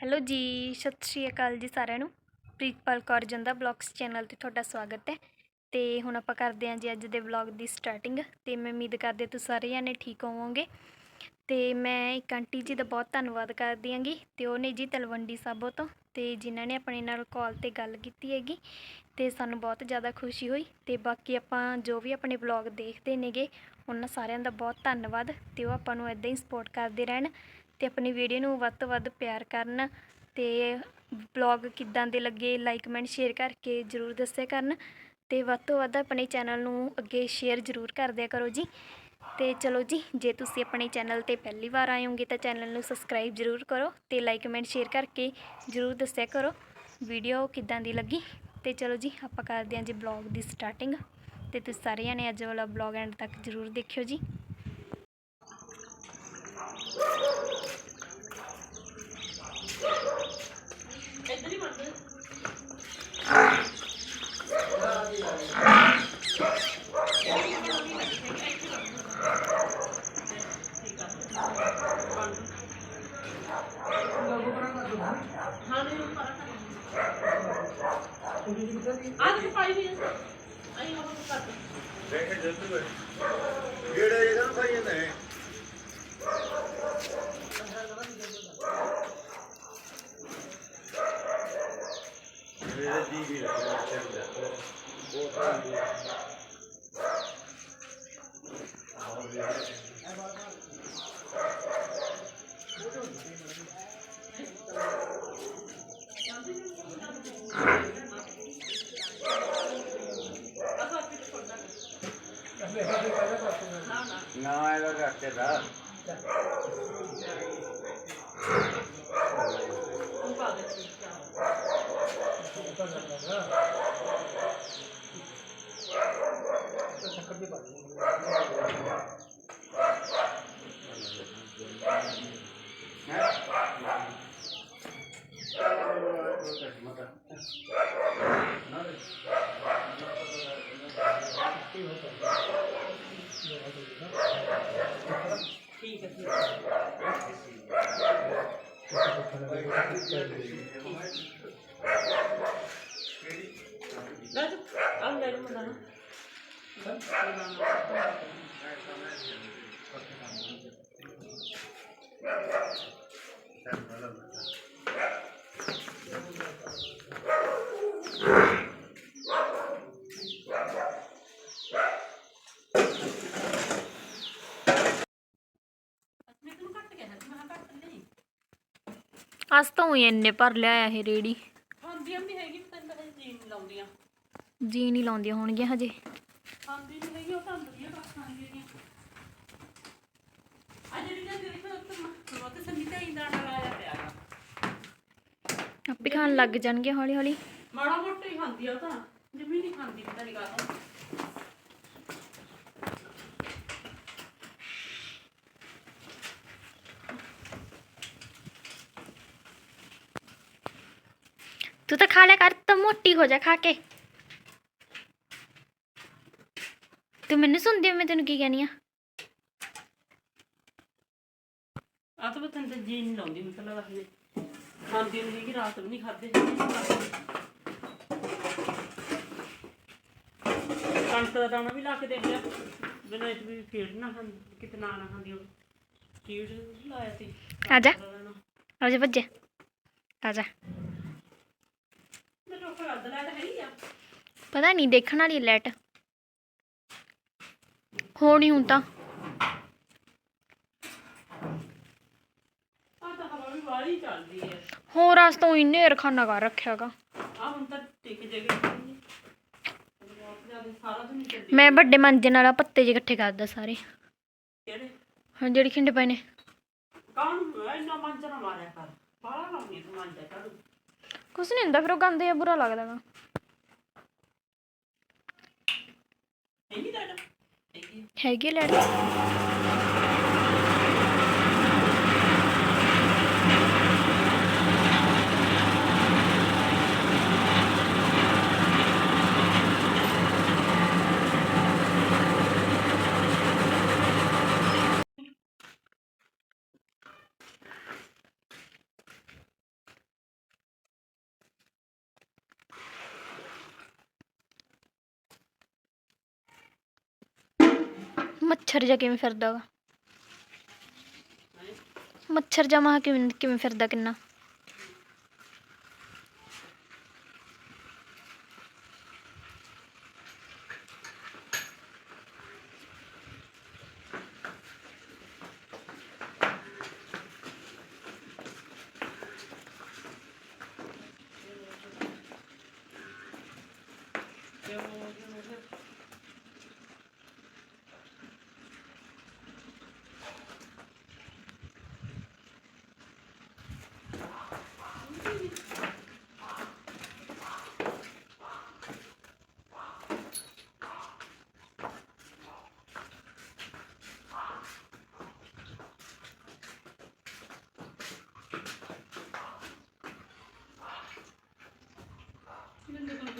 Hello ਜੀ, ਸਤਿ ਸ਼੍ਰੀ ਅਕਾਲ ਜੀ ਸਾਰਿਆਂ ਨੂੰ। ਪ੍ਰੀਤਪਾਲ ਕੌਰ ਜੰਦਾ ਬਲੌਗਸ ਚੈਨਲ ਤੇ ਤੁਹਾਡਾ ਸਵਾਗਤ ਹੈ। ਤੇ ਹੁਣ ਆਪਾਂ ਕਰਦੇ ਹਾਂ ਜੀ ਅੱਜ ਦੇ ਵਲੌਗ ਦੀ ਸਟਾਰਟਿੰਗ। ਤੇ ਮੈਂ ਉਮੀਦ ਕਰਦੀ ਹਾਂ ਤੁਸੀਂ ਸਾਰੇ ਜਾਣੇ ਠੀਕ ਹੋਵੋਗੇ। ਤੇ ਮੈਂ ਇੱਕ ਆਂਟੀ ਜੀ ਦਾ ਬਹੁਤ ਧੰਨਵਾਦ ਕਰਦੀ ਹਾਂਗੀ ਤੇ ਉਹ ਨੇ ਜੀ ਤਲਵੰਡੀ ਸਾਬੋ ਤੋਂ ਤੇ ਜਿਨ੍ਹਾਂ ਨੇ ਆਪਣੇ ਨਾਲ ਕਾਲ ਤੇ ਗੱਲ ਕੀਤੀ ਹੈਗੀ ਤੇ ਸਾਨੂੰ ਬਹੁਤ ਜ਼ਿਆਦਾ ਖੁਸ਼ੀ ਹੋਈ ਤੇ ਬਾਕੀ ਆਪਾਂ ਜੋ ਵੀ ਆਪਣੇ ਵਲੌਗ ਦੇਖਦੇ ਨੇਗੇ, ਉਹਨਾਂ ਸਾਰਿਆਂ ਦਾ ਬਹੁਤ ਧੰਨਵਾਦ ਤੇ ਉਹ ਆਪਾਂ ਨੂੰ ਇਦਾਂ ਹੀ ਸਪੋਰਟ ਕਰਦੇ ਰਹਿਣ। ਤੇ ਆਪਣੀ ਵੀਡੀਓ ਨੂੰ ਵੱਧ ਤੋਂ ਵੱਧ ਪਿਆਰ ਕਰਨ ਤੇ ਬਲੌਗ ਕਿੱਦਾਂ ਦੇ ਲੱਗੇ ਲਾਈਕ ਕਮੈਂਟ ਸ਼ੇਅਰ ਕਰਕੇ ਜਰੂਰ ਦੱਸਿਆ ਕਰਨ ਤੇ ਵੱਧ ਤੋਂ ਵੱਧ ਆਪਣੇ ਚੈਨਲ ਨੂੰ ਅੱਗੇ ਸ਼ੇਅਰ ਜਰੂਰ ਕਰ ਦਿਆ ਕਰੋ ਜੀ। ਤੇ ਚਲੋ ਜੀ, ਜੇ ਤੁਸੀਂ ਆਪਣੇ ਚੈਨਲ ਤੇ ਪਹਿਲੀ ਵਾਰ ਆਏ ਹੋਗੇ ਤਾਂ ਚੈਨਲ ਨੂੰ ਸਬਸਕ੍ਰਾਈਬ ਜਰੂਰ ਕਰੋ ਤੇ ਲਾਈਕ ਕਮੈਂਟ ਸ਼ੇਅਰ ਕਰਕੇ ਜਰੂਰ ਦੱਸਿਆ ਕਰੋ ਵੀਡੀਓ ਕਿੱਦਾਂ ਦੀ ਲੱਗੀ। ਤੇ ਚਲੋ ਜੀ, ਆਪਾਂ ਕਰਦੇ ਹਾਂ ਜੀ ਬਲੌਗ ਦੀ ਸਟਾਰਟਿੰਗ ਤੇ ਤੁਸੀਂ ਸਾਰੇ ਜਣੇ ਅੱਜ ਵਾਲਾ ਬਲੌਗ ਐਂਡ ਤੱਕ ਜਰੂਰ ਦੇਖਿਓ ਜੀ। ਆਹ ਪਾਈ ਵੀ ਆਈ ਉਹ ਕਰ ਬੈਠੇ ਜੱਤੂ ਹੈ ਜਿਹੜਾ ਨੂੰ ਖਾਈ ਜਾਂਦਾ ਹੈ ਮੇਰੇ ਜੀ ਵੀ ਲੱਗਦਾ ਚੰਦਾ ਉਹ ਤਾਂ ਨਾ ਇਹਦਾ ਰੱਖੇ ਦਾ। ਉਹ ਪਾ ਦੇ ਠੀਕ ਹੈ ਠੀਕ ਹੈ ਲੈ ਜਾ ਆ ਲੈ ਜਾ ਮੁੰਡਾ ਨੂੰ ਮੈਂ ਤੈਨੂੰ ਕੱਟ ਕੇ ਮੈਂ ਕਿਹਾ ਕੱਟ ਨਹੀਂ ਅੱਜ ਤੋਂ ਹੀ ਇੰਨੇ ਭਰ ਲਿਆ ਇਹ ਰੇੜੀ। ਖਾਂਦੀਆਂ ਵੀ ਹੈਗੀ ਪਰ ਤੈਨੂੰ ਪਤਾ ਨਹੀਂ ਲਾਉਂਦੀਆਂ। ਜੀ ਨਹੀਂ ਲਾਉਂਦੀਆਂ ਹੋਣਗੀਆਂ ਹਜੇ। ਖਾਂਦੀ ਨਹੀਂ ਹੈਗੀ ਉਹ ਤਾਂ ਵਧੀਆ ਬਸ ਖਾਂਦੀ ਹੈਗੀ। ਆ ਜਿਹੜੀ ਨਾ ਦੇਖੋ ਉੱਤੇ ਮੋਤੇ ਸੰਗੀਤਾ ਹੀ ਦਾਣਾ ਲਾਇਆ ਪਿਆ ਗਾ। ਆਪੇ ਖਾਣ ਲੱਗ ਜਾਣਗੇ ਹੌਲੀ ਹੌਲੀ ਮਾੜਾ ਮੋਟਾ ਹੀ ਖਾਂਦੀ ਆ ਉਹ ਤਾਂ। ਜਮੀ ਨਹੀਂ ਖਾਂਦੀ ਪਤਾ ਨਹੀਂ ਕਾਹਤੋਂ ਤੂੰ ਤਾਂ ਖਾ ਲਿਆ ਕਰ ਤਾਂ ਮੋਟੀ ਹੋ ਜਾ ਖਾ ਕੇ ਤੂੰ ਮੈਨੂੰ ਸੁਣਦੀ ਮੈਂ ਤੈਨੂੰ ਕੀ ਕਹਿਨੀ ਆ ਆ ਤਾਂ ਬਤਨ ਤੇ ਜੀਨ ਨਹੀਂ ਲਾਉਂਦੀ ਮਤਲਬ ਰੱਖਦੇ ਖਾਂਦੀ ਨਹੀਂ ਹੈਗੀ ਰਾਤ ਨੂੰ ਨਹੀਂ ਖਾਦੇ ਕਣਕ ਦਾ ਦਾਣਾ ਵੀ ਲਾ ਕੇ ਦੇਖ ਲਿਆ ਬਿਨਾਂ ਇਸ ਵੀ ਫੇੜ ਨਾ ਖਾਂਦੀ ਕਿਤੇ ਨਾ ਨਾ ਖਾਂਦੀ ਉਹ ਕੀੜ ਲਾਇਆ ਸੀ ਆ ਜਾ ਕਣਕ ਦਾ ਦਾਣਾ। ਆ ਜਾ ਭੱਜੇ ਆ ਜਾ ਮੈਨੂੰ ਅੱਧ ਲੈ ਤਾਂ ਆ ਪਤਾ ਨਹੀਂ, ਦੇਖਣ ਵਾਲੀ ਲੈਟ ਹੋਣੀ ਹੁਣ ਤਾਂ। ਆ ਤਾਂ ਹਵਾ ਵੀ ਵਾਲੀ ਚੱਲਦੀ ਹੈ ਹੋਰ ਅਸ ਤੋਂ ਇੰਨੇ ਰਖਾਨਾ ਕਰ ਰੱਖਿਆਗਾ ਆ ਹੁਣ ਤਾਂ ਟਿਕ ਜਗ੍ਹਾ ਸਾਰਾ ਦਿਨ ਚੱਲਦੀ ਮੈਂ ਵੱਡੇ ਮੰਜੇ ਨਾਲ ਆਹ ਪੱਤੇ ਜਿਹੇ ਇਕੱਠੇ ਕਰਦਾ ਸਾਰੇ। ਕਿਹੜੇ ਹਾਂ, ਜਿਹੜੀ ਖਿੰਡ ਪਏ ਨੇ। ਕੌਣ ਇੰਨਾ ਮੰਚ ਨਾ ਮਾਰਿਆ ਕਰ। ਬਾਹਲਾ ਲਾਉਣੀ ਤੂੰ ਮੰਚ ਕਰ ਕੁਛ ਨਹੀਂ ਹੁੰਦਾ ਫਿਰ ਉਹ ਗੰਦੇ ਆ ਬੁਰਾ ਦਾਦਾ ਇਹ ਹੈਗੀ ਲੈਟ ਮੱਛਰ ਜਾ ਕਿਵੇਂ ਫਿਰਦਾ ਵਾ? ਮੱਛਰ ਜਾ ਮਾ ਕਿਵੇਂ ਕਿਵੇਂ ਫਿਰਦਾ ਕਿੰਨਾ?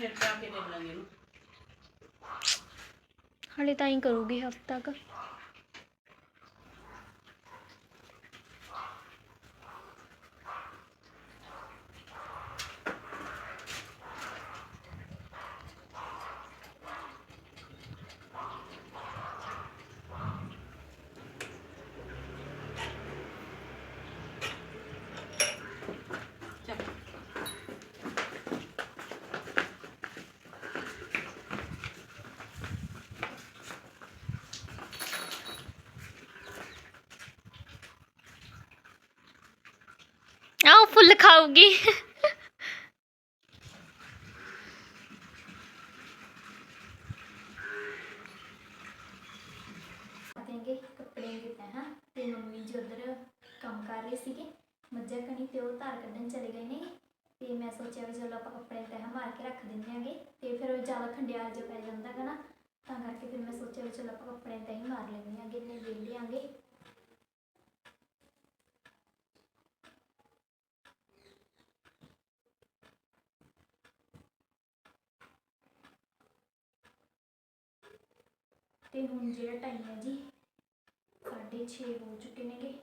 ਫਿਰ ਜਾ ਕੇ ਦੇਖ ਲਾਂਗੇ ਇਹਨੂੰ। ਹਲੇ ਤਾਂ ਹੀ ਕਰੂਗੀ ਹਫਤਾ ਤੱਕ ਚੱਲ ਆਹ ਫੁੱਲ ਦੇਂਗੇ ਕੱਪੜੇ ਦੇ ਤਹਾਂ ਤੇ ਮੰਮੀ ਜੀ ਉਧਰ ਕੰਮ ਕਰ ਰਹੇ ਸੀਗੇ। ਮੱਝਾਂ ਕਣੀ ਤੇ ਉਹ ਧਾਰ ਕੱਢਣ ਚਲੇ ਗਏ ਨੇ। ਤੇ ਮੈਂ ਸੋਚਿਆ ਵੀ ਚਲੋ ਆਪਾਂ ਕੱਪੜੇ ਤਹਾਂ ਮਾਰ ਕੇ ਰੱਖ ਦਿੰਦੇ ਆਂਗੇ। ਤੇ ਫਿਰ ਉਹ ਜ਼ਿਆਦਾ ਖੰਡਿਆਲ ਜਿਹਾ ਪੈ ਜਾਂਦਾ ਗਾ ਨਾ, ਤਾਂ ਕਰਕੇ ਫਿਰ ਮੈਂ ਸੋਚਿਆ ਵੀ ਚਲੋ ਆਪਾਂ ਕੱਪੜੇ ਤਹਾਂ ਮਾਰ ਲੈਂਦੇ ਆਂਗੇ ਨੇ ਵਿਹਲੇ ਆਂਗੇ ਤੇ ਹੁਣ ਜਿਹੜਾ ਟਾਈਮ ਹੈ ਜੀ 6:30 ਹੋ ਚੁੱਕੇ ਨੇਗੇ।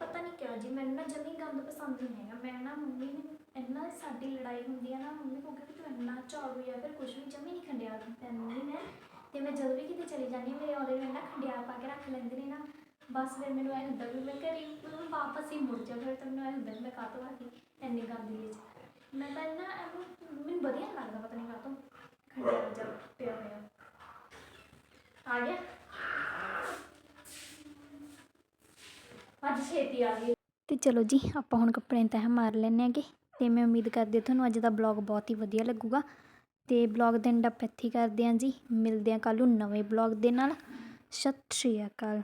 ਪਤਾ ਨਹੀਂ ਕਿਉਂ ਜੀ, ਮੈਨੂੰ ਨਾ ਜਮੀ ਗੰਦ ਪਸੰਦ ਨਹੀਂ ਹੈਗਾ। ਮੈਂ ਨਾ ਮੰਮੀ ਨੂੰ ਇੰਨਾ ਸਾਡੀ ਲੜਾਈ ਹੁੰਦੀ ਹੈ ਨਾ, ਮੰਮੀ ਕਹੂਗੀ ਕਿ ਤੂੰ ਇੰਨਾ ਝਾੜੂ ਜਾਂ ਫਿਰ ਕੁਝ ਵੀ ਜਮੀ ਨਹੀਂ ਖੰਡਿਆ ਪੈਂਦੀ ਮੈਂ। ਤੇ ਮੈਂ ਜਦੋਂ ਵੀ ਕਿਤੇ ਚਲੀ ਜਾਂਦੀ ਮੇਰੇ ਆਉਂਦੇ ਮੈਂ ਨਾ ਖੰਡਿਆਰ ਪਾ ਕੇ ਰੱਖ ਲੈਂਦੇ ਨੇ ਨਾ। ਬਸ ਫਿਰ ਮੈਨੂੰ ਐ ਹੁੰਦਾ ਵੀ ਮੈਂ ਘਰੇ ਮਤਲਬ ਵਾਪਸ ਹੀ ਮੁੜ ਜਾ, ਫਿਰ ਤਾਂ ਮੈਨੂੰ ਐ ਹੁੰਦਾ ਵੀ ਮੈਂ ਕਾਹਤੋਂ ਆ ਗਈ ਇੰਨੀ ਗੰਦੀ ਵਿੱਚ ਮੈਂ ਤਾਂ ਇੰਨਾ ਐਵੇਂ ਮੈਨੂੰ ਵਧੀਆ ਨੀ ਲੱਗਦਾ ਪਤਾ ਨਹੀਂ ਕਾਹਤੋਂ। ਖੰਡਿਆਰ ਜਾ ਪਿਆ ਹੋਇਆ। ਆ ਗਿਆ। ਅੱਜ ਛੇਤੀ ਆ ਗਈ। ਤੇ ਚਲੋ ਜੀ, ਆਪਾਂ ਹੁਣ ਕੱਪੜੇ ਤਹਿ ਮਾਰ ਲੈਣੇ ਆਗੇ ਤੇ ਮੈਂ ਉਮੀਦ ਕਰਦੀ ਹਾਂ ਤੁਹਾਨੂੰ ਅੱਜ ਦਾ ਬਲੌਗ ਬਹੁਤ ਹੀ ਵਧੀਆ ਲੱਗੂਗਾ। ਤੇ ਬਲੌਗ ਦੇ ਐਂਡ ਆਪਾਂ ਇੱਥੇ ਕਰਦੇ ਹਾਂ ਜੀ। ਮਿਲਦੇ ਹਾਂ ਕੱਲ ਨੂੰ ਨਵੇਂ ਬਲੌਗ ਦੇ ਨਾਲ। ਸਤਿ ਸ਼੍ਰੀ ਅਕਾਲ।